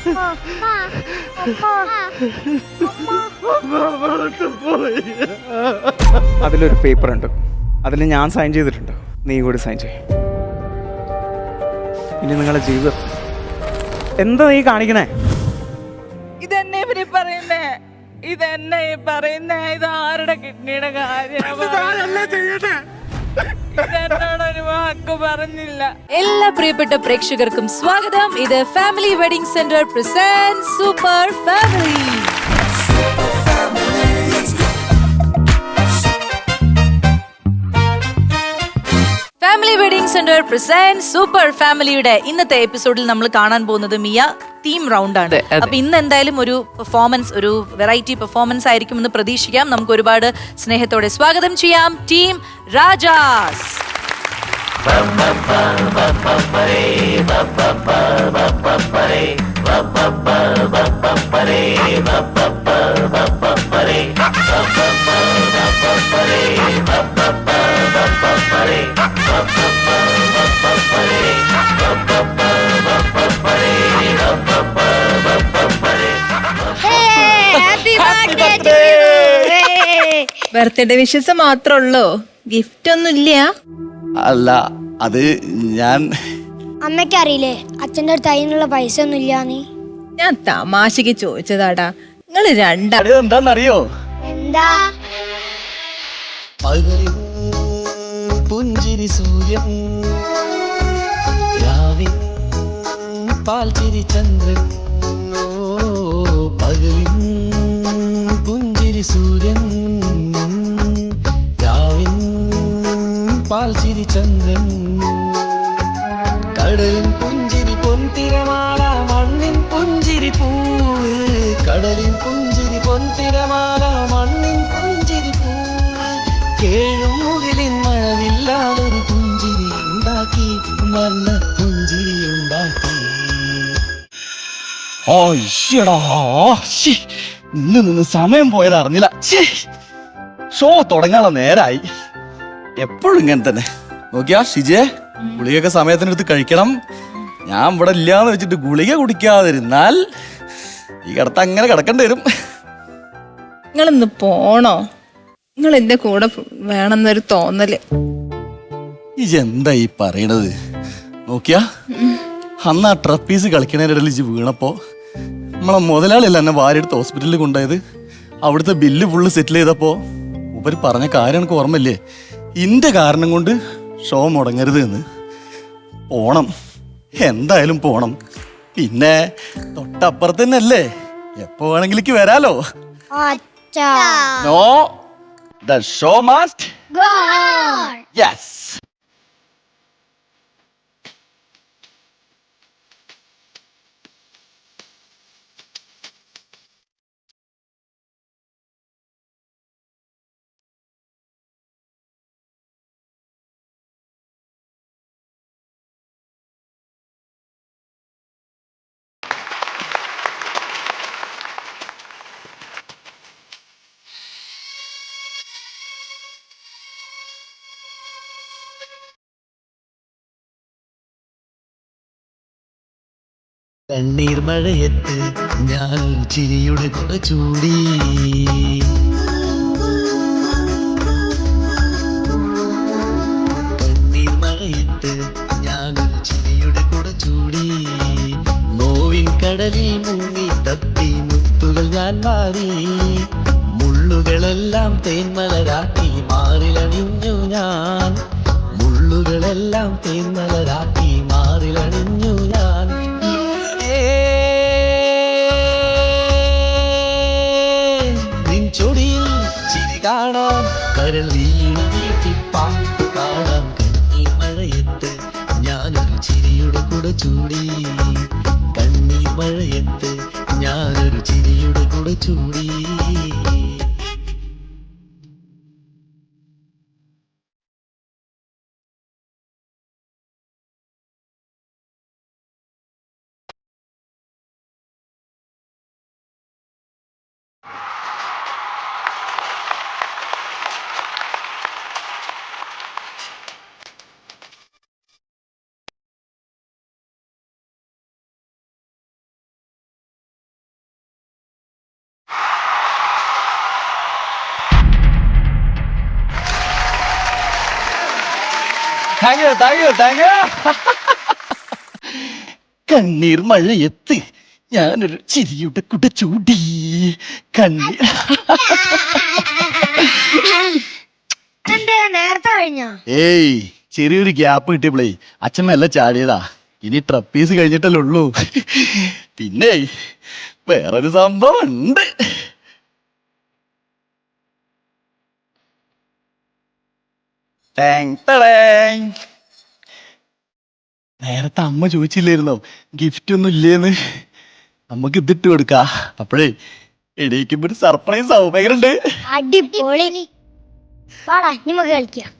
അതിലൊരു പേപ്പർ ഉണ്ട് അതിൽ ഞാൻ സൈൻ ചെയ്തിട്ടുണ്ട്. നീ കൂടി സൈൻ ചെയ്യും. ഇനി നിങ്ങളുടെ ജീവിതം. എന്താ നീ കാണിക്കണേ? ഇതെന്നെ ഇവർ പറയുന്നേ. ഇതെന്നെ പറയുന്നേ. ഇത് ആരുടെ കിഡ്നിയുടെ കാര്യമാണ് വാക്ക് പറഞ്ഞില്ല? എല്ലാ പ്രിയപ്പെട്ട പ്രേക്ഷകർക്കും സ്വാഗതം. ഇത് family wedding centre present super family family wedding centre present super ഫാമിലിയുടെ ഇന്നത്തെ എപ്പിസോഡിൽ നമ്മൾ കാണാൻ പോകുന്നത് മിയ തീം റൗണ്ട് ആണ്. അപ്പൊ ഇന്ന് എന്തായാലും ഒരു പെർഫോമൻസ് ഒരു വെറൈറ്റി പെർഫോമൻസ് ആയിരിക്കും എന്ന് പ്രതീക്ഷിക്കാം. നമുക്ക് ഒരുപാട് സ്നേഹത്തോടെ സ്വാഗതം ചെയ്യാം. ടീം രാജാസ് ബർത്ത്ഡേ വിഷസ് മാത്രമുള്ളോ ഗിഫ്റ്റ് ഒന്നും ഇല്ല അല്ല അത് ഞാൻ അമ്മയ്ക്ക് അറിയില്ലേ അച്ഛന്റെ അടുത്ത് അതിനുള്ള പൈസ ഒന്നും ഇല്ല നീ ഞാൻ തമാശക്ക് ചോദിച്ചതാടാ. നിങ്ങൾ രണ്ടാ എന്താ? പകലിൻ പുഞ്ചിരി സൂര്യൻ രാവിൻ പാൽച്ചിരി ചന്ദ്രൻ. ഓ പകലിൻ പുഞ്ചിരി സൂര്യൻ. പാൽച്ചിരി ചന്ദ്രൻ. കടലിൻ പുഞ്ചിരി പൊൻതിരമാല മണ്ണിൻ പുഞ്ചിരി പൂവ്. കടലിൻ പുഞ്ചിരി പൊൻതിരമാല മണ്ണിൻ പുഞ്ചിരി പൂവ്. കേഴും മുകിലിൻ മഴവില്ലാതൊരു പുഞ്ചിരി ഉണ്ടാക്കി വന്ന പുഞ്ചിരി ഉണ്ടാക്കി. ഇന്ന് നിന്ന് സമയം പോയത് അറിഞ്ഞില്ല. ഷോ തുടങ്ങാനുള്ള നേരായി. എപ്പോഴും ഇങ്ങനെ തന്നെ. നോക്കിയാ ഷിജേ ഗുളികയൊക്കെ സമയത്തിനടുത്ത് കഴിക്കണം. ഞാൻ ഇവിടെ ഇല്ലാന്ന് വെച്ചിട്ട് ഗുളിക കുടിക്കാതിരുന്നാൽ ഈ കിടത്ത അങ്ങനെ കിടക്കേണ്ടി വരും. നിങ്ങളിന്ന് പോണോ? നിങ്ങൾ എന്റെ കൂടെ വേണമെന്നൊരു തോന്നൽ. ഇജെന്താ എന്താ ഈ പറയണത്? നോക്കിയാ അന്ന് ആ ട്രപ്പീസ് കളിക്കണതിനിടയിൽ ഇജ്ജ് വീണപ്പോ നമ്മളെ മുതലാളിയല്ല എന്നെ വാരെടുത്ത് ഹോസ്പിറ്റലിൽ കൊണ്ടുപോയത്? അവിടുത്തെ ബില്ല് ഫുള്ള് സെറ്റിൽ ചെയ്തപ്പോ ഉപരി പറഞ്ഞ കാര്യം എനിക്ക് ഓർമ്മയില്ലേ? ഇന്റെ കാരണം കൊണ്ട് ഷോ മുടങ്ങരുത് എന്ന് പോണം. എന്തായാലും പോണം. പിന്നെ തൊട്ടപ്പുറത്ത് തന്നെയല്ലേ എപ്പോ വേണമെങ്കിലേക്ക് വരാലോ? No the show must yes കണ്ണീർ മഴയത്ത് ഞാൻ ചിരിയുടെ കുട ചൂടി. കണ്ണീർ മഴയത്ത് ഞാൻ ചിരിയുടെ കുട ചൂടി. നോവിൻ കടലിൽ മുങ്ങി തപ്പി മുത്തുകൾ ഞാൻ മാറി. മുള്ളുകളെല്ലാം തേന്മലരാക്കി മാറിലണിഞ്ഞു ഞാൻ. മുള്ളുകളെല്ലാം തേന്മലരാക്കി മാറിലണിഞ്ഞു ഞാൻ. കാണാം. കരൾ വീണ പാട്ട് പാടാം കണ്ണീർ മഴയത്ത് ഞാനൊരു ചിരിയുടെ കൂടെ ചൂടി. കണ്ണീർ മഴയത്ത് ഞാനൊരു ചിരിയുടെ കൂടെ ചൂടി. Thank you thank you thank you കണ്ണീർ മഴയെത്ത് ഞാനൊരു ചിരിയുടെ കുട ചൂടി. കണ്ണീർ. നേരത്തെ കഴിഞ്ഞ? ഏയ് ചെറിയൊരു ഗ്യാപ്പ് കിട്ടിയപ്പോളേ അച്ഛൻ മെല്ലെ ചാടിയതാ. ഇനി ട്രപ്പീസ് കഴിഞ്ഞിട്ടല്ലേ ഉള്ളൂ. പിന്നെ വേറൊരു സംഭവം ഉണ്ട് നേരത്തെ അമ്മ ചോദിച്ചില്ലായിരുന്നോ? ഗിഫ്റ്റ് ഒന്നും ഇല്ലേന്ന്? നമുക്ക് ഇതിട്ട് കൊടുക്ക. അപ്പോഴേ എണീക്കുമ്പോ ഒരു സർപ്രൈസ് ആവും. എങ്ങനെയുണ്ട് അടിപൊളി. വാടാ നമുക്ക് കളിക്കാം.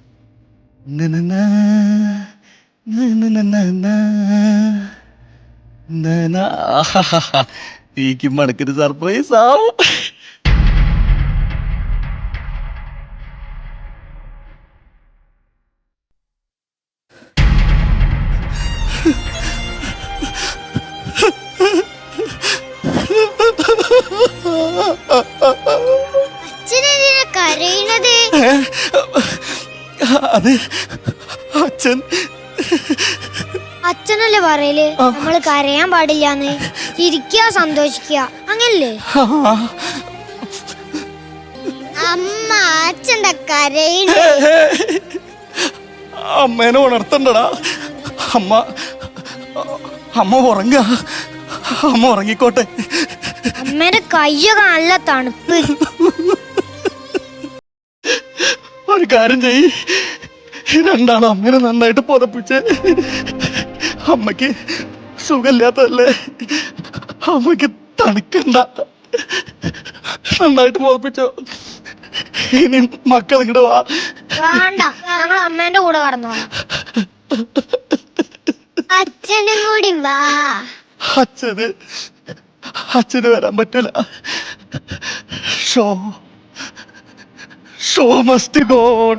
സർപ്രൈസ് ആവും. അച്ഛനെന്തിനാ കരയുന്നത്? അത് അച്ഛൻ. അച്ഛനല്ലേ പറയൽ? നമ്മൾ കരയാൻ പാടില്ലാന്ന്. ചിരിക്കുക സന്തോഷിക്കുക അങ്ങനല്ലേ? അമ്മ അച്ഛന്റെ കരയുന്നു അമ്മേനെ ഉണർത്തണ്ടടാ. അമ്മ അമ്മ ഉറങ്ങ. അമ്മ ഉറങ്ങിക്കോട്ടെ. അമ്മേന്റെ കയ്യൊക്കെ നല്ല തണുപ്പ്. ഒരു കാര്യം ചെയ് രണ്ടാണ് അമ്മേനെ നന്നായിട്ട് പുതപ്പിച്ച് അമ്മയ്ക്ക് സുഖമില്ലാത്തതല്ലേ? അമ്മയ്ക്ക് തണുക്കണ്ട. നന്നായിട്ട് പുതപ്പിച്ചോ. ഇനി മക്കൾ ഇങ്ങോട്ട് വാ. വേണ്ട ഞങ്ങൾ അമ്മേന്റെ കൂടെ കടന്നു അച്ഛനും കൂടി വാ. അച്ഛന് അച്ഛന് വരാൻ പറ്റില്ല show. Show must go on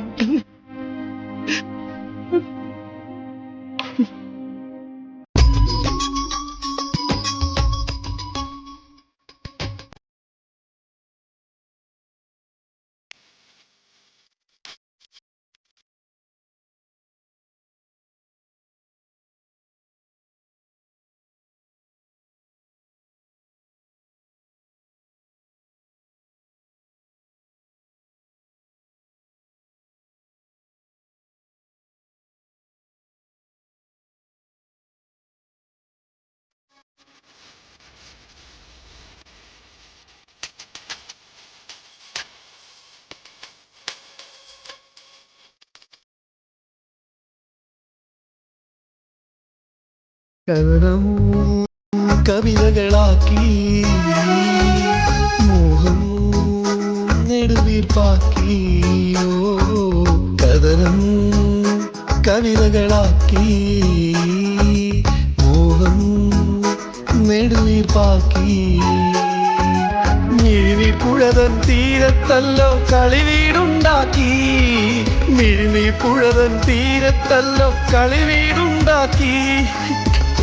കവനം കവിതകളാക്കി മോഹം നെടുവീർപ്പാക്കി. ഓ കഥനം കവിതകളാക്കി മോഹം നെടുവീർപ്പാക്കി. മിഴിനി പുഴതൻ തീരത്തല്ലോ കളിവീടുണ്ടാക്കി. മിഴിനി പുഴതൻ തീരത്തല്ലോ കളിവീടുണ്ടാക്കി.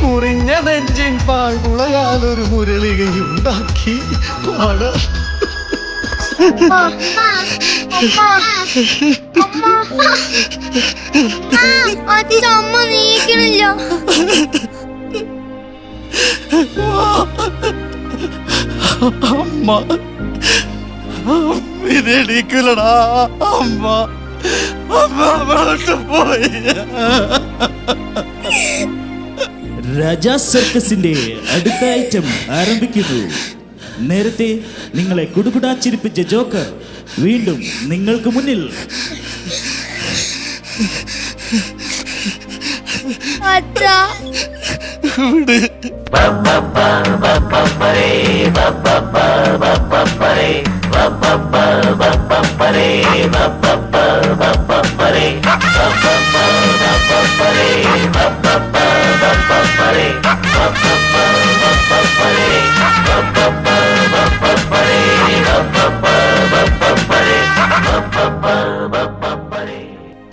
മുറിഞ്ഞ നെഞ്ചിൻ പാഴ്മുളയാലൊരു മുരളികയുണ്ടാക്കി. പാട. അമ്മ നീക്കണില്ല അമ്മ. അമ്മ അമ്മ പോയി. രാജാ സർക്കസിന്റെ അടുത്ത ഐറ്റം ആരംഭിക്കുന്നു. നേരത്തെ നിങ്ങളെ കുടുകുടാ ചിരിപ്പിച്ച ജോക്കർ വീണ്ടും നിങ്ങൾക്ക് മുന്നിൽ. അച്ഛ.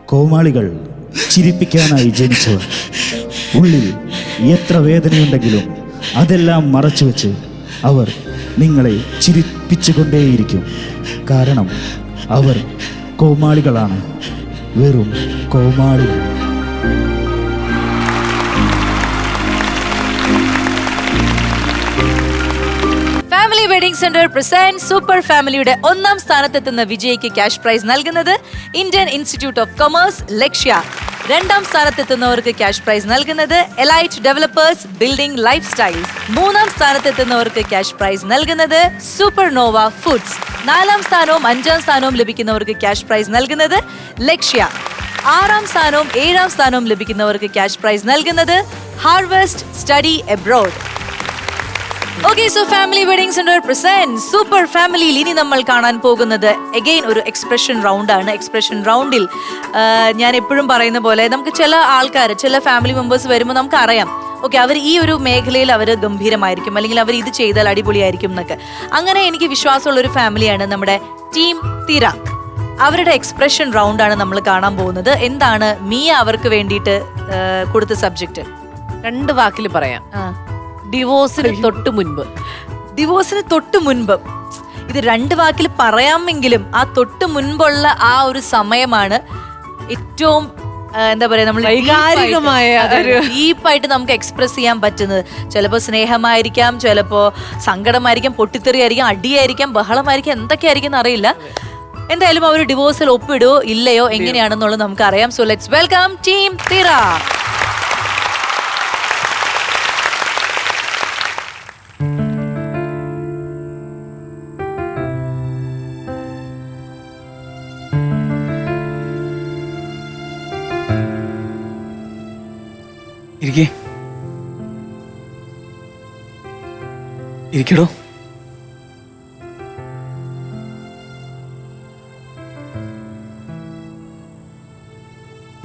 കോമാളികൾ ചിരിപ്പിക്കാനായി ജനിച്ചവർ. ഉള്ളിൽ എത്ര വേദനയുണ്ടെങ്കിലും അതെല്ലാം മറച്ചു വെച്ച് അവർ നിങ്ങളെ ചിരിപ്പിച്ചുകൊണ്ടേയിരിക്കും. കാരണം അവർ കോമാളികളാണ്. വെറും കോമാളികൾ. വെഡിംഗ് സെന്റർ പ്രസന്റ് സൂപ്പർ ഫാമിലിയുടെ ഒന്നാം സ്ഥാനത്തെത്തുന്ന വിജയിക്ക് ക്യാഷ് പ്രൈസ് നൽകുന്നത് Indian institute of commerce Lakshya. രണ്ടാം സ്ഥാനത്തെത്തുന്നവർക്ക് ക്യാഷ് പ്രൈസ് നൽകുന്നത് elite developers building life styles മൂന്നാം സ്ഥാനത്തെത്തുന്നവർക്ക് ക്യാഷ് പ്രൈസ് നൽകുന്നത് സൂപ്പർ നോവ ഫുഡ്സ് നാലാം സ്ഥാനവും അഞ്ചാം സ്ഥാനവും ലഭിക്കുന്നവർക്ക് ക്യാഷ് പ്രൈസ് നൽകുന്നത് ലക്ഷ്യ. ആറാം സ്ഥാനവും ഏഴാം സ്ഥാനവും ലഭിക്കുന്നവർക്ക് ക്യാഷ് പ്രൈസ് നൽകുന്നത് harvest study abroad okay so family wedding centre present super ഫാമിലിയിൽ ഇനി നമ്മൾ കാണാൻ പോകുന്നത്. അഗെയിൻ ഒരു എക്സ്പ്രഷൻ റൗണ്ട് ആണ്. എക്സ്പ്രഷൻ റൗണ്ടിൽ ഞാൻ എപ്പോഴും പറയുന്ന പോലെ നമുക്ക് ചില ആൾക്കാർ ചില ഫാമിലി മെമ്പേഴ്സ് വരുമ്പോൾ നമുക്ക് അറിയാം. ഓക്കെ അവർ ഈ ഒരു മേഖലയിൽ അവർ ഗംഭീരമായിരിക്കും. അല്ലെങ്കിൽ അവർ ഇത് ചെയ്താൽ അടിപൊളിയായിരിക്കും എന്നൊക്കെ. അങ്ങനെ എനിക്ക് വിശ്വാസമുള്ള ഒരു ഫാമിലിയാണ് നമ്മുടെ ടീം തിര. അവരുടെ എക്സ്പ്രഷൻ റൗണ്ട് ആണ് നമ്മൾ കാണാൻ പോകുന്നത്. എന്താണ് മീ അവർക്ക് വേണ്ടിയിട്ട് കൊടുത്ത സബ്ജക്റ്റ് രണ്ട് വാക്കിൽ പറയാം. ഡിവോഴ്സിന് തൊട്ട് മുൻപ്. ഡിവോഴ്സിന് തൊട്ട് മുൻപ്. ഇത് രണ്ട് വാക്കിൽ പറയാമെങ്കിലും ആ തൊട്ട് മുൻപുള്ള ആ ഒരു സമയമാണ് ഏറ്റവും എന്താ പറയാ നമ്മൾ വൈകാരികമായ ഡീപ്പായിട്ട് നമുക്ക് എക്സ്പ്രസ് ചെയ്യാൻ പറ്റുന്നത്. ചിലപ്പോൾ സ്നേഹമായിരിക്കാം ചിലപ്പോൾ സങ്കടമായിരിക്കാം പൊട്ടിത്തെറിയായിരിക്കാം അടിയായിരിക്കാം ബഹളമായിരിക്കാം എന്തൊക്കെയായിരിക്കും എന്ന് അറിയില്ല. എന്തായാലും അവർ ഡിവോഴ്സിൽ ഒപ്പിടുവോ ഇല്ലയോ എങ്ങനെയാണെന്നുള്ളത് നമുക്ക് അറിയാം so let's welcome team Thira ഇരിക്കടോ.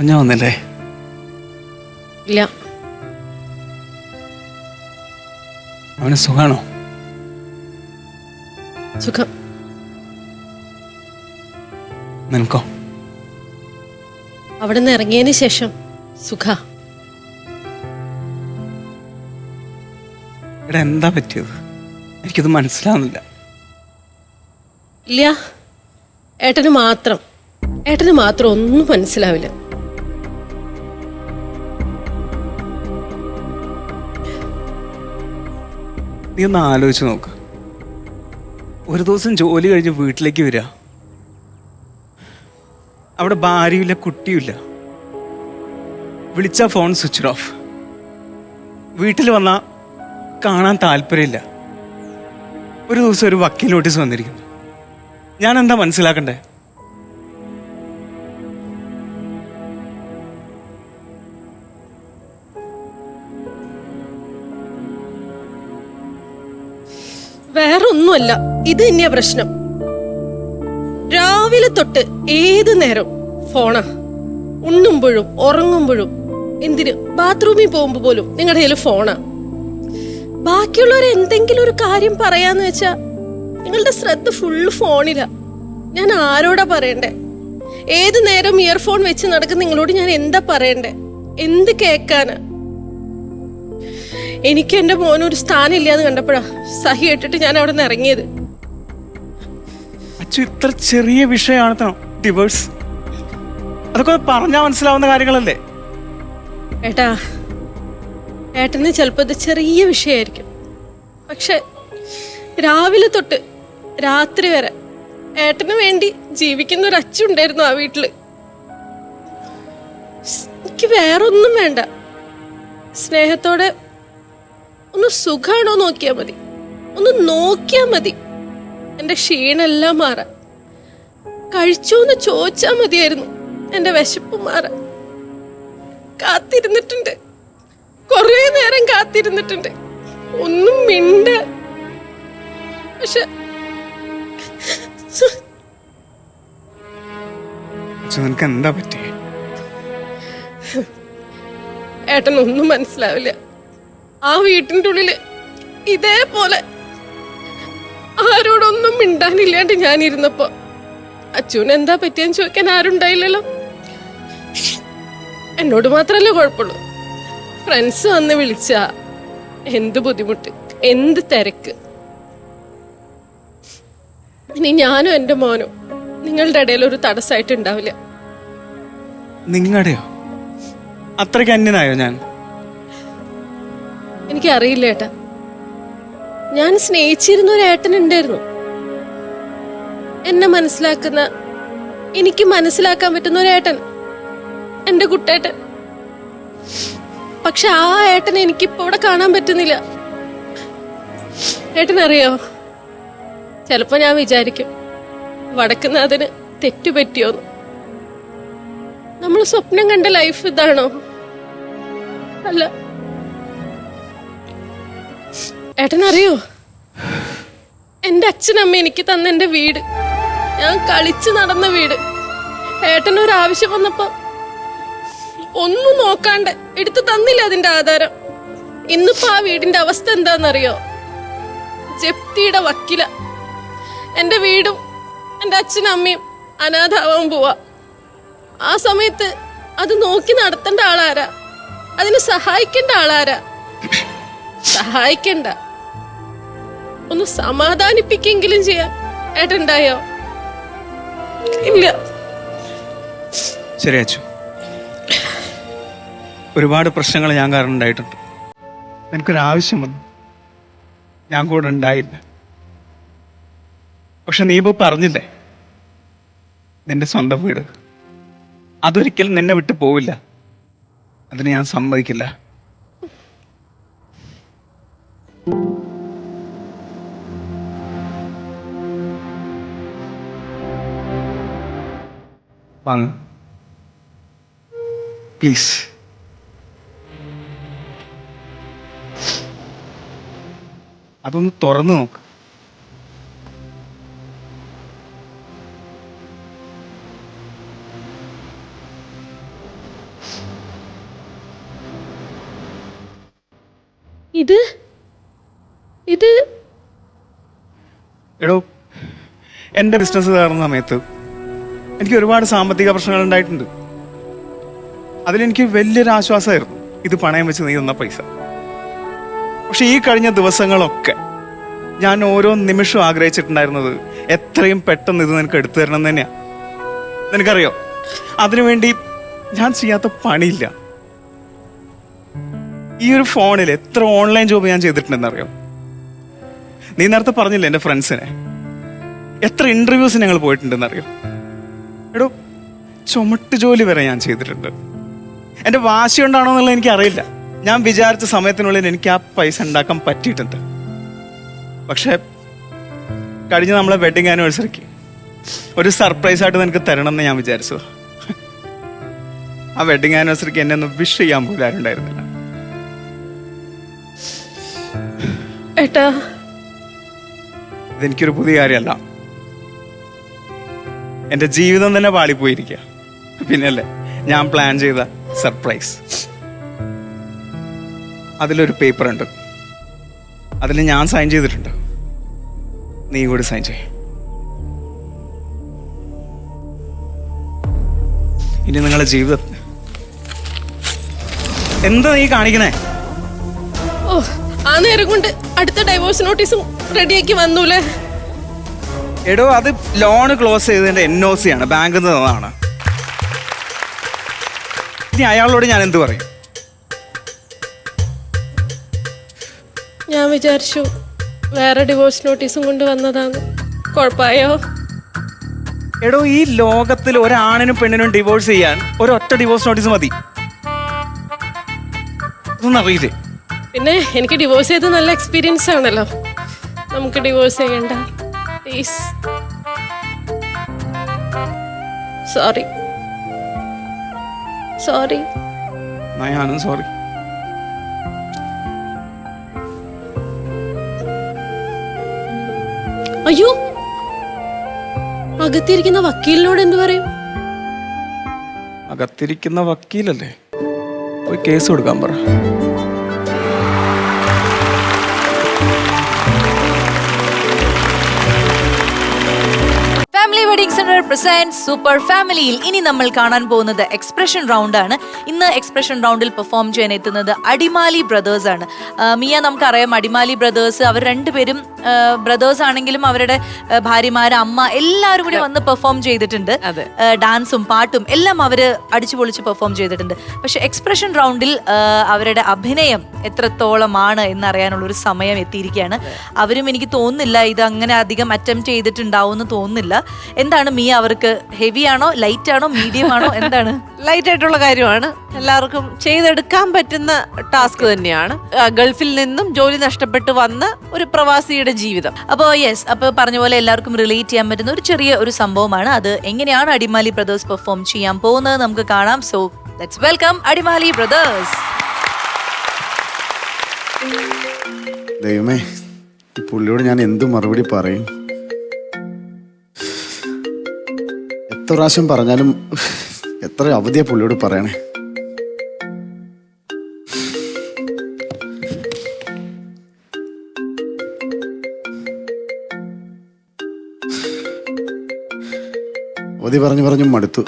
ഞാൻ വന്നില്ലേ? ഇല്ല. അവന് സുഖാണോ? സുഖം. നിനക്കോ? അവിടെ നിന്ന് ഇറങ്ങിയതിന് ശേഷം സുഖ. ഇവിടെ എന്താ പറ്റിയത്? എനിക്കത് മനസ്സിലാവുന്നില്ല. ഇല്ല. ഏട്ടന് മാത്രം. ഏട്ടന് മാത്രം ഒന്നും മനസ്സിലാവില്ല. നീ ഒന്ന് ആലോചിച്ച് നോക്ക്. ഒരു ദിവസം ജോലി കഴിഞ്ഞ് വീട്ടിലേക്ക് വരിക. അവിടെ ഭാര്യയില്ല കുട്ടിയുമില്ല. വിളിച്ച ഫോൺ സ്വിച്ച് ഓഫ് വീട്ടിൽ വന്നാൽ കാണാൻ താല്പര്യമില്ല. ഒരു ദിവസം ഒരു വക്കീൽ നോട്ടീസ് വന്നിരിക്കുന്നു. ഞാൻ എന്താ മനസ്സിലാക്കണ്ടേ? വേറൊന്നുമല്ല ഇത് തന്നെയാ പ്രശ്നം. രാവിലെ തൊട്ട് ഏത് നേരം ഫോണാ. ഉണ്ണുമ്പോഴും ഉറങ്ങുമ്പോഴും എന്തിന്? ബാത്റൂമിൽ പോകുമ്പോ പോലും നിങ്ങളുടെ കയ്യിൽ ഫോണാ. ബാക്കിയുള്ളവർ എന്തെങ്കിലും ഒരു കാര്യം പറയാന്ന് വെച്ചാ നിങ്ങളുടെ ശ്രദ്ധ ഫുള്ള് ഫോണിലാ ഞാൻ ആരോടാ പറയണ്ടേ? ഏത് നേരം ഇയർഫോൺ വെച്ച് നടക്കുന്ന നിങ്ങളോട് ഞാൻ എന്താ പറയണ്ടേ? എന്ത് കേക്കാനാ? എനിക്ക് എന്റെ മോനൊരു സ്ഥാനം ഇല്ലാന്ന് കണ്ടപ്പോഴാ സഹി ഇട്ടിട്ട് ഞാൻ അവിടെ നിന്ന് ഇറങ്ങിയത് ഇത്ര ചെറിയ വിഷയമാണ് ഡിവേഴ്സ് അതൊക്കെ പറഞ്ഞാൽ മനസ്സിലാവുന്ന കാര്യങ്ങളല്ലേ? ഏട്ടാ ഏട്ടന് ചിലപ്പോൾ ഇത് ചെറിയ വിഷയമായിരിക്കും. പക്ഷെ രാവിലെ തൊട്ട് രാത്രി വരെ ഏട്ടന് വേണ്ടി ജീവിക്കുന്ന ഒരു അച്ഛണ്ടായിരുന്നു ആ വീട്ടിൽ. എനിക്ക് വേറൊന്നും വേണ്ട. സ്നേഹത്തോടെ ഒന്ന് സുഖാണോ നോക്കിയാ മതി. ഒന്ന് നോക്കിയാ മതി. എന്റെ ക്ഷീണെല്ലാം മാറാൻ. കഴിച്ചു എന്ന് ചോദിച്ചാ മതിയായിരുന്നു. എന്റെ വിശപ്പ് മാറാൻ. കാത്തിരുന്നിട്ടുണ്ട്. കുറേ നേരം കാത്തിരുന്നിട്ടുണ്ട്. ഒന്നും മിണ്ട. പക്ഷെ നിനക്ക് എന്താ പറ്റിയേ ഏട്ടനൊന്നും മനസ്സിലാവില്ല. ആ വീട്ടിന്റെ ഉള്ളിൽ ഇതേപോലെ ആരോടൊന്നും മിണ്ടാനില്ലാണ്ട് ഞാൻ ഇരുന്നപ്പോ അച്ഛന് എന്താ പറ്റിയെന്ന് ചോദിക്കാൻ ആരുണ്ടായില്ലല്ലോ. എന്നോട് മാത്രല്ലേ കുഴപ്പമുള്ളൂ. ഫ്രണ്ട്സ് വന്ന് വിളിച്ച എന്ത് ബുദ്ധിമുട്ട്? എന്ത് തിരക്ക്? ഇനി ഞാനും എന്റെ മോനും നിങ്ങളുടെ ഇടയിൽ ഒരു തടസ്സമായിട്ട് ഉണ്ടാവില്ല. നിങ്ങളുടെയോ? അത്രയ്ക്ക് അന്യനായോ ഞാൻ? എനിക്കറിയില്ല ഏട്ടാ. ഞാൻ സ്നേഹിച്ചിരുന്ന ഒരു ഏട്ടൻ ഉണ്ടായിരുന്നു. എന്നെ മനസ്സിലാക്കുന്ന എനിക്ക് മനസ്സിലാക്കാൻ പറ്റുന്ന ഒരു ഏട്ടൻ. എന്റെ കുട്ടേട്ടൻ. പക്ഷെ ആ ഏട്ടനെ എനിക്കിപ്പോ ഇവിടെ കാണാൻ പറ്റുന്നില്ല. ഏട്ടനറിയോ? ചിലപ്പോ ഞാൻ വിചാരിക്കും വടക്കുന്നാഥന് തെറ്റുപറ്റിയോന്ന്. നമ്മൾ സ്വപ്നം കണ്ട ലൈഫ് ഇതാണോ? അല്ല. ഏട്ടനറിയോ? എന്റെ അച്ഛനമ്മ എനിക്ക് തന്ന എന്റെ വീട്. ഞാൻ കളിച്ചു നടന്ന വീട്. ഏട്ടനൊരു ആവശ്യം വന്നപ്പോ ഒന്നും നോക്കാണ്ട് എടുത്തു തന്നില്ല അതിന്റെ ആധാരം. ഇന്നിപ്പോ ആ വീടിന്റെ അവസ്ഥ എന്താണെന്നറിയോ ജപ്തിയുടെ വക്കില. എന്റെ വീടും എന്റെ അച്ഛനും അമ്മയും അനാഥാവാൻ പോവാ. ആ സമയത്ത് അത് നോക്കി നടത്തേണ്ട ആളാരാ? അതിനെ സഹായിക്കേണ്ട ആളാരാ? സഹായിക്കണ്ട. ഒന്ന് സമാധാനിപ്പിക്കെങ്കിലും ചെയ്യാൻ ഏട്ടുണ്ടായോ ഇല്ല. ശരി അച്ചു. ഒരുപാട് പ്രശ്നങ്ങൾ ഞാൻ കാരണം ഉണ്ടായിട്ടുണ്ട്. നിനക്കൊരാവശ്യം വന്നു ഞാൻ കൂടെ ഉണ്ടായില്ല. പക്ഷെ നീ ഇപ്പോൾ പറഞ്ഞില്ലേ നിന്റെ സ്വന്തം വീട്. അതൊരിക്കലും നിന്നെ വിട്ടു പോവില്ല. അതിന് ഞാൻ സമ്മതിക്കില്ല. വാങ്ങ. പ്ലീസ്. അതൊന്ന് തുറന്നു നോക്ക്. ഇത്? ഇത്? എടോ എന്റെ ബിസിനസ് കയറുന്ന സമയത്ത് എനിക്ക് ഒരുപാട് സാമ്പത്തിക പ്രശ്നങ്ങൾ ഉണ്ടായിട്ടുണ്ട്. അതിലെനിക്ക് വലിയൊരു ആശ്വാസമായിരുന്നു. ഇത് പണയം വെച്ച് നീ തന്ന പൈസ. പക്ഷെ ഈ കഴിഞ്ഞ ദിവസങ്ങളൊക്കെ ഞാൻ ഓരോ നിമിഷവും ആഗ്രഹിച്ചിട്ടുണ്ടായിരുന്നത് എത്രയും പെട്ടെന്ന് ഇത് നിനക്ക് എടുത്തു തരണം തന്നെയാണ് നിനക്കറിയോ? അതിനുവേണ്ടി ഞാൻ ചെയ്യാത്ത പണിയില്ല. ഈ ഒരു ഫോണിൽ എത്ര ഓൺലൈൻ ജോബ് ഞാൻ ചെയ്തിട്ടുണ്ടെന്നറിയോ? നീ നേരത്തെ പറഞ്ഞില്ലേ എന്റെ ഫ്രണ്ട്സിനെ? എത്ര ഇന്റർവ്യൂസ് ഞങ്ങൾ പോയിട്ടുണ്ടെന്നറിയോ? എടോ ചുമട്ട് ജോലി വരെ ഞാൻ ചെയ്തിട്ടുണ്ട്. എന്റെ വാശി കൊണ്ടാണോ എന്നുള്ളത് എനിക്ക് അറിയില്ല ഞാൻ വിചാരിച്ച സമയത്തിനുള്ളിൽ എനിക്ക് ആ പൈസ ഉണ്ടാക്കാൻ പറ്റിയിട്ടുണ്ട്. പക്ഷെ കഴിഞ്ഞ നമ്മളെ വെഡിങ് ആനിവേഴ്സറിക്ക് ഒരു സർപ്രൈസ് ആയിട്ട് നിനക്ക് തരണം എന്ന് ഞാൻ വിചാരിച്ചു ആ വെഡിങ് ആനിവേഴ്സറിക്ക് എന്നെ ഒന്ന് വിഷ് ചെയ്യാൻ പോലും ആരുണ്ടായിരുന്നില്ല ഏട്ടാ. ഇതെനിക്കൊരു പുതിയ കാര്യമല്ല. എന്റെ ജീവിതം തന്നെ പാളിപ്പോയിരിക്കുക. പിന്നല്ലേ ഞാൻ പ്ലാൻ ചെയ്ത സർപ്രൈസ് അതിലൊരു പേപ്പർ ഉണ്ട് അതിൽ ഞാൻ സൈൻ ചെയ്തിട്ടുണ്ട്. നീ കൂടി സൈൻ ചെയ്യ. ഇനി നിങ്ങളുടെ ജീവിതം എന്താ നീ കാണിക്കണേ ഓ ആ നേരം കൊണ്ട് അടുത്ത ഡൈവോഴ്സ് നോട്ടീസും റെഡിയാക്കി വന്നൂലേ? എടോ അത് ലോൺ ക്ലോസ് ചെയ്തതിന്റെ എൻ ഒ സി ആണ്. ബാങ്കിൽ നിന്ന് തന്നതാണ് ഇനി അയാളോട് ഞാൻ എന്ത് പറയും? വിചാരിച്ചു. വേറെ ഡിവോഴ്സ് നോട്ടീസും കൊണ്ട് വന്നതാണ്. കുഴപ്പമായോ എടോ ഈ ലോകത്തിൽ ഒരാണിനും പെണ്ണിനും ഡിവോഴ്സ് ചെയ്യാൻ ഒരൊറ്റ ഡിവോഴ്സ് നോട്ടീസ് മതി. ഇതൊന്നും അറിയില്ലേ? പിന്നെ എനിക്ക് ഡിവോഴ്സ് ചെയ്ത് നല്ല എക്സ്പീരിയൻസ് ആണല്ലോ. നമുക്ക് ഡിവോഴ്സ് ചെയ്യണ്ട. പ്ലീസ് സോറി സോറി ഞാനും സോറി അയ്യോ. അകത്തിരിക്കുന്ന വക്കീലിനോട് എന്തു പറയും? അകത്തിരിക്കുന്ന വക്കീലല്ലേ? പോയി കേസ് കൊടുക്കാൻ പറ. Family wedding centre present super ഫാമിലിയിൽ ഇനി നമ്മൾ കാണാൻ പോകുന്നത് എക്സ്പ്രഷൻ റൗണ്ട് ആണ്. ഇന്ന് എക്സ്പ്രഷൻ റൗണ്ടിൽ പെർഫോം ചെയ്യാൻ എത്തുന്നത് അടിമാലി ബ്രദേഴ്സ് ആണ്. മിയ നമുക്കറിയാം അടിമാലി ബ്രദേഴ്സ് അവർ രണ്ടുപേരും ബ്രദേഴ്സ് ആണെങ്കിലും അവരുടെ ഭാര്യമാർ ഭാര്യമാര് അമ്മ എല്ലാവരും കൂടി വന്ന് പെർഫോം ചെയ്തിട്ടുണ്ട്. ഡാൻസും പാട്ടും എല്ലാം അവർ അടിച്ചു പൊളിച്ച് പെർഫോം ചെയ്തിട്ടുണ്ട്. പക്ഷെ എക്സ്പ്രഷൻ റൗണ്ടിൽ അവരുടെ അഭിനയം എത്രത്തോളമാണ് എന്നറിയാനുള്ള ഒരു സമയം എത്തിയിരിക്കുകയാണ്. അവരും എനിക്ക് തോന്നുന്നില്ല ഇത് അങ്ങനെ അധികം അറ്റംപ്റ്റ് ചെയ്തിട്ടുണ്ടാവും എന്ന് തോന്നുന്നില്ല. എന്താണ് മീ അവർക്ക് ഹെവി ആണോ ലൈറ്റ് ആണോ മീഡിയം ആണോ? എന്താണ്? ലൈറ്റ് ആയിട്ടുള്ള കാര്യമാണ്. എല്ലാവർക്കും ചെയ്തെടുക്കാൻ പറ്റുന്ന ടാസ്ക് തന്നെയാണ്. ഗൾഫിൽ നിന്നും ജോലി നഷ്ടപ്പെട്ട് വന്ന് ഒരു പ്രവാസിയുടെ ജീവിതം. അപ്പോൾ യെസ് അപ്പോൾ പറഞ്ഞ പോലെ എല്ലാവർക്കും റിലേറ്റ് ചെയ്യാൻ പറ്റുന്ന ഒരു ചെറിയ ഒരു സംഭവമാണ്. അത് എങ്ങനെയാണ് അടിമാലി ബ്രദേഴ്സ് പെർഫോം ചെയ്യാൻ പോകുന്നത് നമുക്ക് കാണാം. So let's welcome Adimali brothers ദൈവമേ പുള്ളിയോട് ഞാൻ എന്ത് മറുപടി പറയും? എത്ര പ്രാവശ്യം പറഞ്ഞാലും എത്ര അവധിയാ പുള്ളിയോട് പറയണേ? അവധി പറഞ്ഞു പറഞ്ഞു മടുത്തു.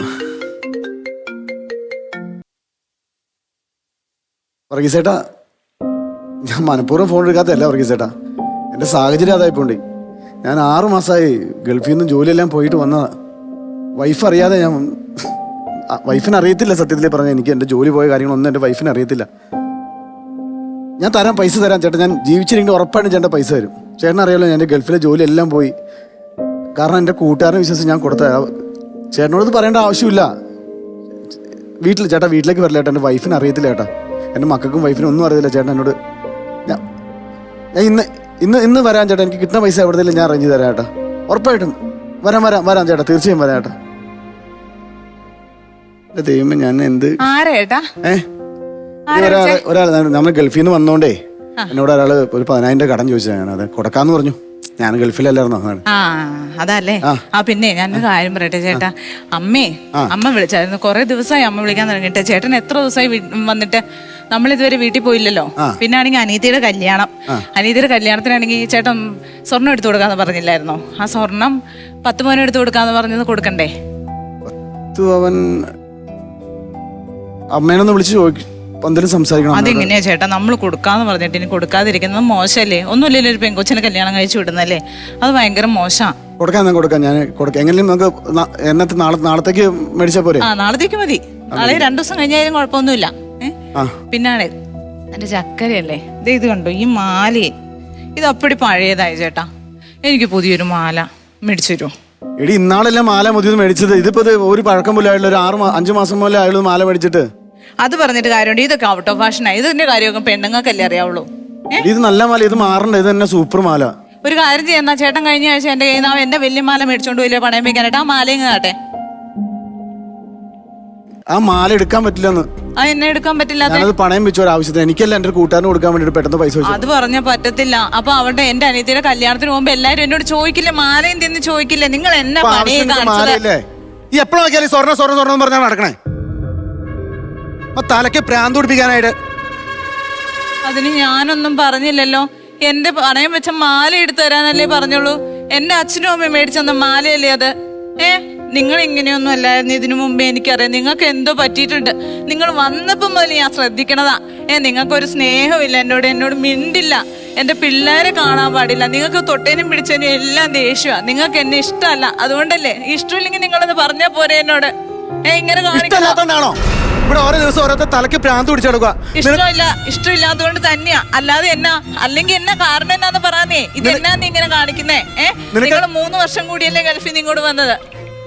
വർഗീസേട്ടാ ഞാൻ മനഃപൂർവം ഫോൺ എടുക്കാത്തല്ല വർഗീസേട്ടാ. എന്റെ സാഹചര്യം അതായിപ്പോണ്ട്. ഞാൻ ആറു മാസമായി ഗൾഫിൽ നിന്ന് ജോലിയെല്ലാം പോയിട്ട് വന്നതാ. വൈഫ് അറിയാതെ ഞാൻ വൈഫിന് അറിയത്തില്ല സത്യത്തിൽ പറഞ്ഞ എനിക്ക്. എന്റെ ജോലി പോയ കാര്യങ്ങളൊന്നും എന്റെ വൈഫിന് അറിയത്തില്ല. ഞാൻ തരാം പൈസ തരാം. ചേട്ടാ ഞാൻ ജീവിച്ചിരിക്കുന്ന ഉറപ്പാണ് ചേട്ടൻ പൈസ തരും. ചേട്ടൻ അറിയാമല്ലോ ഞാൻ എന്റെ ഗൾഫിലെ ജോലി എല്ലാം പോയി. കാരണം എന്റെ കൂട്ടുകാരനെ വിശ്വസിച്ച് ഞാൻ കൊടുത്ത ചേട്ടനോട് പറയേണ്ട ആവശ്യമില്ല. വീട്ടിൽ ചേട്ടാ വീട്ടിലേക്ക് വരില്ല ചേട്ടാ എന്റെ വൈഫിന് അറിയത്തില്ല ചേട്ടാ. എന്റെ മക്കൾക്കും വൈഫിനും ഒന്നും അറിയത്തില്ല ചേട്ടൻ എന്നോട്. ഞാൻ ഞാൻ ഇന്ന് ഇന്ന് ഇന്ന് വരാൻ ചേട്ടാ. എനിക്ക് കിട്ടുന്ന പൈസ എവിടെയെങ്കിലും ഞാൻ അറേഞ്ച് തരാം ചേട്ടാ. ഉറപ്പായിട്ടും. വരാം വരാം വരാം ചേട്ടാ. തീർച്ചയായും വരാം ചേട്ടാ. എന്റെ ദൈവമേ ഞാൻ എന്ത് ആരേട്ടാ ഏ? ഒരാൾ ഒരാൾ നമ്മൾ ഗൾഫിൽ നിന്ന് വന്നോണ്ടേ എന്നോട് ഒരാൾ ഒരു പതിനായിരം രൂപ കടം ചോദിച്ചതാണ്. അത് കൊടുക്കാന്ന് പറഞ്ഞു. ഞാൻ ഗൾഫിലല്ലായിരുന്നോ? ആ അതല്ലേ? ആ. ആ പിന്നെ ഞാനൊരു കാര്യം പറയട്ടെ ചേട്ടാ. അമ്മേ അമ്മ വിളിച്ചായിരുന്നു. കുറെ ദിവസമായി അമ്മ വിളിക്കാൻ തുടങ്ങിയിട്ട്. ചേട്ടൻ എത്ര ദിവസമായി വീ- വന്നിട്ട് നമ്മൾ ഇതുവരെ വീട്ടിൽ പോയില്ലല്ലോ? പിന്നെ ആണെങ്കിൽ അനീതിയുടെ കല്യാണം. അനീതിയുടെ കല്യാണത്തിനാണെങ്കിൽ ചേട്ടൻ സ്വർണം എടുത്തു കൊടുക്കാന്ന് പറഞ്ഞില്ലായിരുന്നോ? ആ സ്വർണം പത്ത് പവൻ എടുത്തു കൊടുക്കാന്ന് പറഞ്ഞത് കൊടുക്കണ്ടേ? പത്ത് അവൻ അമ്മേനൊന്ന് വിളിച്ചു ചോദിക്കും. എന്തെങ്കിലും സംസാരിക്കണം. അതെങ്ങനെയാ ചേട്ടാ നമ്മൾ കൊടുക്കാന്ന് പറഞ്ഞിട്ട് ഇനി കൊടുക്കാതിരിക്കുന്നത് മോശമല്ലേ? ഒന്നുമില്ലല്ലോ ഒരു പെൺകൊച്ചിനെ കല്യാണം കഴിച്ചു വിടുന്നല്ലേ അത് ഭയങ്കര മോശം. കൊടുക്കാം ഞാൻ കൊടുക്കാം ഞാൻ കൊടുക്കാം. എങ്ങനെയും നമുക്ക് ന- എന്നത്തെ നാളെ നാളത്തേക്ക് മേടിച്ചാൽ പോരെ? ആ നാളത്തേക്ക് മതി. നാളെ രണ്ടു ദിവസം കഴിഞ്ഞാലും കുഴപ്പമൊന്നുമില്ല. ഏ? ആ. പിന്നാണ്. എന്റെ ചക്കരയല്ലേ? ഇത് ഇത് കണ്ടോ ഈ മാലയെ ഇത് അപ്പടി പഴയതായി ചേട്ടാ. എനിക്ക് പുതിയൊരു മാല മേടിച്ചു തരുമോ എടി ഇന്നാളെല്ലാം മാല മുതിയത് മേടിച്ചത്. ഇതിപ്പോ ഇത് ഒരു പഴക്കം പോലെ ആയുള്ള ഒരു ആറ് മാ- അഞ്ച് മാസം പോലെ ആയുള്ളൂ മാല മേടിച്ചിട്ട്. അത് പറഞ്ഞിട്ട് കാര്യമുണ്ട്. ഇതൊക്കെ ഔട്ട് ഓഫ് ഫാഷനായി ഇതിന്റെ കാര്യമൊക്കെ പെണ്ണുങ്ങൾക്കല്ലേ അറിയാവുള്ളൂ. ഇത് നല്ല മാല ഇത് മാറണ്ട ഇത് തന്നെ സൂപ്പർ മാല. ഒരു കാര്യം ചെയ്യുന്ന ചേട്ടൻ കഴിഞ്ഞ ആഴ്ച എന്റെ കയ്യിൽ നിന്ന് എന്റെ വലിയ മാല മേടിച്ചോണ്ട് വലിയ പണയം വെക്കാനായിട്ട് ആ മാലയും കാട്ടെ. ആ മാല എടുക്കാൻ പറ്റില്ലെന്ന്. ആ എന്നെ എടുക്കാൻ പറ്റില്ല ഞാനത് പണയം വെച്ച ഒരു ആവശ്യത്തിന്. എനിക്കല്ല എന്റെ കൂട്ടുകാരന് കൊടുക്കാൻ വേണ്ടി പെട്ടെന്ന് പൈസ വെച്ചു അത് പറഞ്ഞ പറ്റത്തില്ല. അപ്പൊ അവരുടെ എന്റെ അനിയത്തിയുടെ കല്യാണത്തിന് പോകുമ്പോ എല്ലാരും എന്നോട് ചോദിക്കില്ല? മാലയും തിന്ന് ചോദിക്കില്ല? നിങ്ങൾ എന്നെ ഇപ്പൊ പണി കാണിച്ചത്? ഈ എപ്പോഴും സ്വർണ സ്വർണ സ്വർണം പറഞ്ഞാൽ നടക്കണേ. തലയ്ക്ക് പ്രാന്ത് പിടിപ്പിക്കാനായിട്ട്. അതിന് ഞാനൊന്നും പറഞ്ഞില്ലല്ലോ. എന്റെ പണയം വെച്ച മാല എടുത്തു തരാനല്ലേ പറഞ്ഞോളൂ എന്റെ അച്ഛനും അമ്മയും മേടിച്ചെന്ന മാലയല്ലേ അത്? ഏ നിങ്ങൾ ഇങ്ങനെയൊന്നും അല്ലായിരുന്നു ഇതിനു മുമ്പേ എനിക്കറിയാം. നിങ്ങൾക്ക് എന്തോ പറ്റിയിട്ടുണ്ട്. നിങ്ങൾ വന്നപ്പം മുതൽ ഞാൻ ശ്രദ്ധിക്കണതാ. ഏ നിങ്ങൾക്കൊരു സ്നേഹമില്ല എന്നോട് എന്നോട് മിണ്ടില്ല. എന്റെ പിള്ളേരെ കാണാൻ പാടില്ല. നിങ്ങൾക്ക് തൊട്ടേനും പിടിച്ചതിനും എല്ലാം ദേഷ്യമാണ് നിങ്ങൾക്ക് എന്നെ ഇഷ്ടമല്ല. അതുകൊണ്ടല്ലേ? ഇഷ്ടമില്ലെങ്കിൽ നിങ്ങളൊന്ന് പറഞ്ഞാൽ പോരെ എന്നോട്. ഇങ്ങനെ ഇഷ്ടമല്ലാത്തോണ്ടാണോ? ഇവിടെ ഓരോ ദിവസം ഓരോരുത്തർ തലക്ക് പ്രാന്ത് പിടിച്ചെടുക്കുക. ഇഷ്ടമില്ല ഇഷ്ടമില്ലാത്തതുകൊണ്ട് തന്നെയാ. അല്ലാതെ എന്നാ? അല്ലെങ്കിൽ എന്നാ കാരണം എന്നാന്ന് പറയാന്നേ? ഇത് എന്നാ നീ ഇങ്ങനെ കാണിക്കുന്നേ? ഏ? നിങ്ങൾ മൂന്ന് വർഷം കൂടിയല്ലേ ഗൾഫിൽ നിന്ന് ഇങ്ങോട്ട് വന്നത്?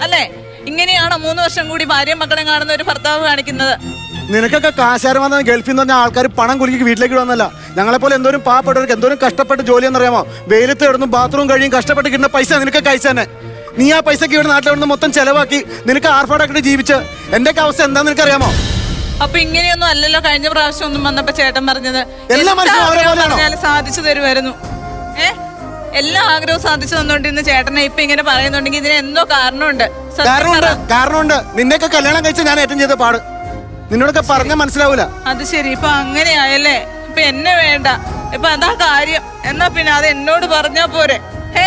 അല്ലേ? ഇങ്ങനെയാണോ മൂന്ന് വർഷം കൂടി ഭാര്യയും മക്കളെ കാണുന്ന ഒരു ഭർത്താവ് കാണിക്കുന്നത്? നിനക്കൊക്കെ കാശാരം വന്ന ഗൾഫിൽ നിന്ന് പറഞ്ഞ ആൾക്കാർ പണം കുലുക്കി വീട്ടിലേക്ക് വന്നല്ല. ഞങ്ങളെ പോലെ എന്തോരം പാവപ്പെട്ടവർക്ക് എന്തോരം കഷ്ടപ്പെട്ട് ജോലി എന്നറിയാമോ വെയിലത്ത് കിടന്നും ബാത്റൂം കഴിയും കഷ്ടപ്പെട്ട് കിട്ടുന്ന പൈസ നിനക്ക് കഴിച്ചു തന്നെ. നീ ആ പൈസക്ക് ഇവിടെ നാട്ടിൽ വന്ന് മൊത്തം ചെലവാക്കി നിനക്ക് ആർഭാടാക്കിട്ട് ജീവിച്ച് എന്റെ ഒക്കെ അവസ്ഥ എന്താന്ന് നിനക്കറിയാമോ? അപ്പൊ ഇങ്ങനെയൊന്നും അല്ലല്ലോ കഴിഞ്ഞ പ്രാവശ്യം ഒന്നും വന്നപ്പോ ചേട്ടൻ പറഞ്ഞത്. എല്ലാ മനുഷ്യരും സാധിച്ചു തരുമായിരുന്നു. ഏ? എല്ലാ ആഗ്രഹവും സാധിച്ചു തന്നോണ്ടിരുന്ന ചേട്ടനെ ഇപ്പൊ ഇങ്ങനെ പറയുന്നുണ്ടെങ്കിൽ ഇതിന് എന്തോ കാരണമുണ്ട്. കാരണമുണ്ട്. കാരണമുണ്ട്. നിന്നെയൊക്കെ കല്യാണം കഴിച്ച ഞാൻ ഏറ്റവും ചെയ്ത പാട്. നിന്നോടൊക്കെ പറഞ്ഞ മനസ്സിലാവൂല. അത് ശരി. ഇപ്പൊ അങ്ങനെയായല്ലേ ഇപ്പൊ എന്നെ വേണ്ട. ഇപ്പൊ അതാ കാര്യം. എന്നാ പിന്നെ അത് എന്നോട് പറഞ്ഞാ പോരെ. ഏ?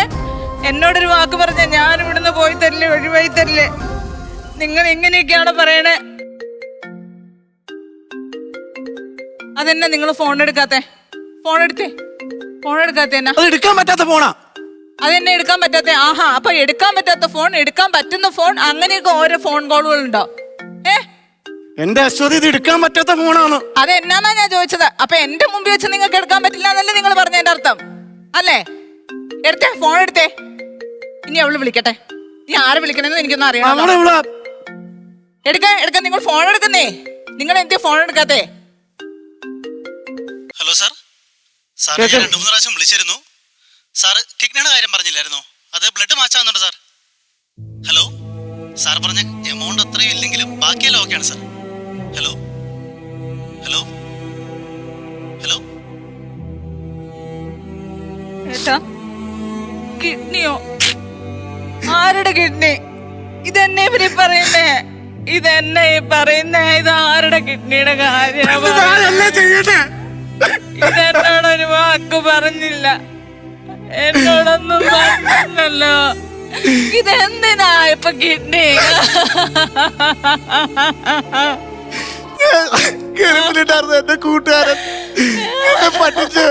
എന്നോടൊരു വാക്ക് പറഞ്ഞ ഞാൻ ഇവിടുന്ന് പോയി തരില്ലേ ഒഴിവായി തരില്ലേ? നിങ്ങൾ ഇങ്ങനെയൊക്കെയാണ് പറയണേ? അതെന്നെ നിങ്ങൾ ഫോൺ എടുക്കാത്തെ? ഫോൺ എടുത്തേ? ഫോൺ എടുക്കാത്ത അത് എടുക്കാൻ പറ്റാത്ത ഫോണാ അതെന്നെ എടുക്കാൻ പറ്റാത്ത? ആഹാ അപ്പൊ എടുക്കാൻ പറ്റാത്ത ഫോൺ എടുക്കാൻ പറ്റുന്ന ഫോൺ അങ്ങനെയൊക്കെ ഓരോ ഫോൺ കോളുകൾ ഉണ്ടോ ഏ? എന്റെ അശ്വതി ഇത് എടുക്കാൻ പറ്റാത്ത ഫോണാണ് അതെന്നാന്നാ ഞാൻ ചോദിച്ചത്? അപ്പൊ എന്റെ മുമ്പിൽ വെച്ച് നിങ്ങൾക്ക് എടുക്കാൻ പറ്റില്ല എന്നല്ലേ നിങ്ങൾ പറഞ്ഞതിന്റെ അർത്ഥം? അല്ലേ? എടുത്തേ ഫോൺ എടുത്തേ. ഇനി അവൾ വിളിക്കട്ടെ? ഇനി ആരെ വിളിക്കണമെന്ന് എനിക്കൊന്നും അറിയണം എടുക്കാൻ എടുക്കാൻ നിങ്ങൾ ഫോൺ എടുക്കുന്നേ. നിങ്ങൾ എന്തിയാ ഫോൺ എടുക്കാത്തേ? Hello sir. സാർ ഞാൻ രണ്ടു മൂന്ന് പ്രാവശ്യം വിളിച്ചിരുന്നു. സാർ കിഡ്നിയുടെ കാര്യം പറഞ്ഞില്ലായിരുന്നോ? അത് ബ്ലഡ് മാച്ചാവുന്നുണ്ട് സാർ. ഹലോ? സാർ പറഞ്ഞ എമൗണ്ട് അത്രയും ഇല്ലെങ്കിലും ബാക്കിയെല്ലാം ഓക്കെയാണ് സാർ. ഹലോ? ഹലോ? ഹലോ? ഏട്ടാ കിഡ്നിയോ? ആരുടെ കിഡ്നി ഇതെന്നെ ഇവർ പറയുന്നേ. ഇതെന്നെ ഈ പറയുന്നേ. ഇത് ആരുടെ കിഡ്നിയുടെ കാര്യമാണ് ഇതെന്നോട് ഒരു വാക്ക് പറഞ്ഞില്ല. എന്നോടൊന്നും പറഞ്ഞല്ലോ ഇതെന്തിനാ ഇപ്പൊ കിഡ്നി ഗൾഫിലുണ്ടായിരുന്ന എന്റെ കൂട്ടുകാരൻ എന്നെ പറ്റിച്ച്.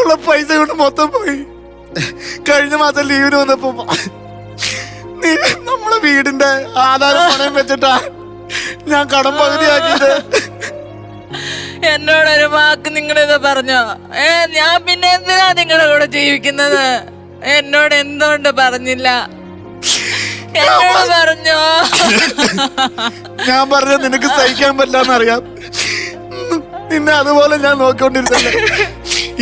ഉള്ള പൈസ കൊണ്ട് മൊത്തം പോയി. കഴിഞ്ഞ മാസം ലീവിന് വന്നപ്പോ നീ നമ്മളെ വീടിന്റെ ആധാരം പണയം വെച്ചിട്ടാ ഞാൻ കടം പകുതിയാക്കിയത് എന്നോടൊരു വാക്ക് നിങ്ങളിത് പറഞ്ഞോ? ഏ ഞാൻ പിന്നെ എന്തിനാ നിങ്ങളുടെ കൂടെ ജീവിക്കുന്നത്? എന്നോട് എന്തുകൊണ്ട് പറഞ്ഞില്ല? എന്നോട് പറഞ്ഞോ? ഞാൻ പറഞ്ഞ നിനക്ക് സഹിക്കാൻ പറ്റില്ലെന്നറിയാം. നിന്നെ അതുപോലെ ഞാൻ നോക്കിക്കൊണ്ടിരുന്നല്ലേ.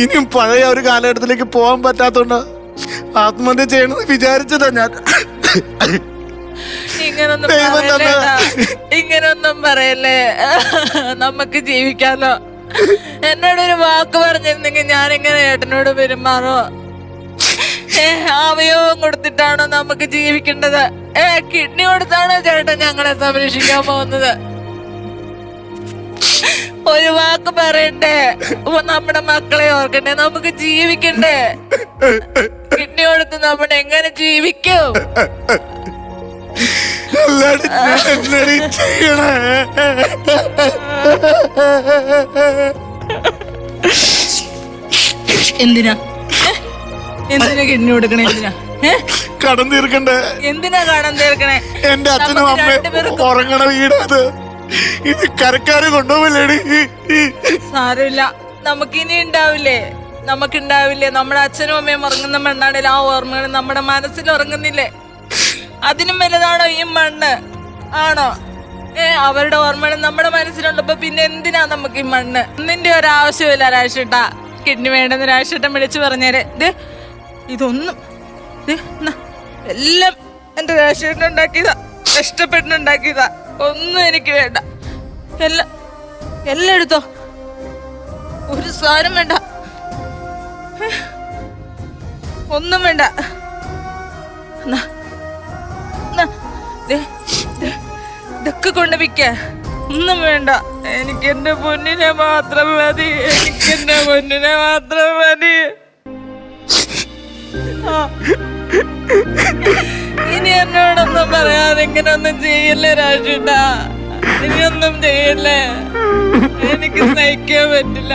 ഇനിയും പഴയ ഒരു കാലഘട്ടത്തിലേക്ക് പോകാൻ പറ്റാത്തോണ്ട് ആത്മഹത്യ ചെയ്യണമെന്ന് വിചാരിച്ചതാ ഞാൻ. ഇങ്ങനൊന്നും പറയല്ലേ ഇങ്ങനൊന്നും പറയല്ലേ. നമുക്ക് ജീവിക്കാലോ. എന്നോടൊരു വാക്ക് പറഞ്ഞിരുന്നെങ്കിൽ ഞാൻ ഇങ്ങനെ ഏട്ടനോട് പെരുമാറോ? അവയവം കൊടുത്തിട്ടാണോ നമുക്ക് ജീവിക്കേണ്ടത്? ഏ കിഡ്നി കൊടുത്താണോ ചേട്ടൻ ഞങ്ങളെ സംരക്ഷിക്കാൻ പോകുന്നത്? ഒരു വാക്ക് പറയണ്ടേ നമ്മുടെ മക്കളെ ഓർക്കണ്ടേ നമുക്ക് ജീവിക്കണ്ടേ? കിഡ്നി കൊടുത്ത് നമ്മൾ എങ്ങനെ ജീവിക്കും? എന്തിനാ? എന്തിനാ കിഡ്നി കൊടുക്കണേ? എന്തിനാ? കടം തീർക്കണ്ടേ? എന്തിനാ കടം തീർക്കണേ? എന്റെ അച്ഛനും അമ്മയും ഉറങ്ങണ വീടത് ഇത് കരക്കാരെ കൊണ്ടുപോവില്ലേടി സാരമില്ല. നമുക്കിനി ഉണ്ടാവില്ലേ? നമുക്ക് ഉണ്ടാവില്ലേ നമ്മുടെ അച്ഛനും അമ്മയും ഉറങ്ങുന്ന മണ്ണാണെങ്കിൽ ആ ഓർമ്മകൾ നമ്മുടെ മനസ്സിൽ ഉറങ്ങുന്നില്ലേ? അതിനും വലുതാണോ ഈ മണ്ണ്? ആണോ? ഏ അവരുടെ ഓർമ്മകൾ നമ്മുടെ മനസ്സിലുണ്ടപ്പോ പിന്നെ എന്തിനാ നമുക്ക് ഈ മണ്ണ്? ഒന്നിന്റെ ഒരാവശ്യമില്ല രാശേട്ട കിഡ്നി വേണ്ടെന്ന് രാശേട്ടൻ വിളിച്ചു പറഞ്ഞേരെ. ഇത് ഇതൊന്നും എല്ലാം എന്റെ രാശേട്ടൻ ഉണ്ടാക്കിയതാ. കഷ്ടപ്പെട്ടുണ്ടാക്കിയതാ ഒന്നും എനിക്ക് വേണ്ട. എല്ലാ എല്ലാം എടുത്തോ ഒരു സാധനം വേണ്ട. ഒന്നും വേണ്ട. ഇതൊക്കെ കൊണ്ട് വിൽക്ക. ഒന്നും വേണ്ട. എനിക്ക് എന്റെ പൊന്നിനെ മാത്രം മതി. എനിക്ക് എന്റെ പൊന്നിനെ മാത്രം മതി. ആ. ഇനി എന്നോടൊന്നും പറയാതെ ഇങ്ങനെ ഒന്നും ചെയ്യില്ലേ രാജുട്ടാ? ഇനിയൊന്നും ചെയ്യില്ലേ? എനിക്ക് സഹിക്കാൻ പറ്റില്ല.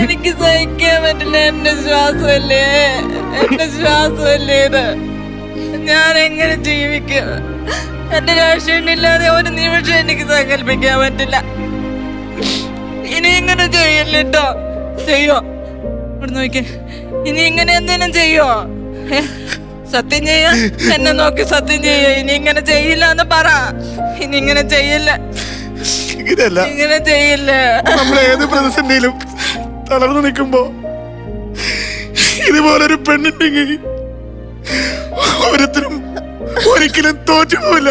എനിക്ക് സഹിക്കാൻ പറ്റില്ല. എന്റെ ശ്വാസമല്ലേ? എന്റെ ശ്വാസമല്ലേ ഇത്? ഞാൻ എങ്ങനെ ജീവിക്കും? എന്റെ രാഷ്ട്രീയമില്ലാതെ ഒരു നിമിഷം എനിക്ക് സങ്കല്പിക്കാൻ പറ്റില്ല. ഇനി ഇങ്ങനെ ചെയ്യല്ലോ ചെയ്യോ? ഇവിടെ നോക്കി ഇനി ഇങ്ങനെ എന്തെങ്കിലും ചെയ്യോ? സത്യം ചെയ്യാ എന്നെ നോക്കി സത്യം ചെയ്യ ഇനി ഇങ്ങനെ ചെയ്യില്ല എന്ന് പറ. ഇനി ഇങ്ങനെ ചെയ്യില്ല. ഇങ്ങനെയല്ല. ഇങ്ങനെ ചെയ്യില്ല. നമ്മൾ ഏത് പ്രതിസന്ധിയിലും തളർന്നു നിൽക്കുമ്പോ ഇതുപോലൊരു പെണ്ണുണ്ടെങ്കിൽ ഓരോരുത്തരും ഒരിക്കലും തോറ്റുപോല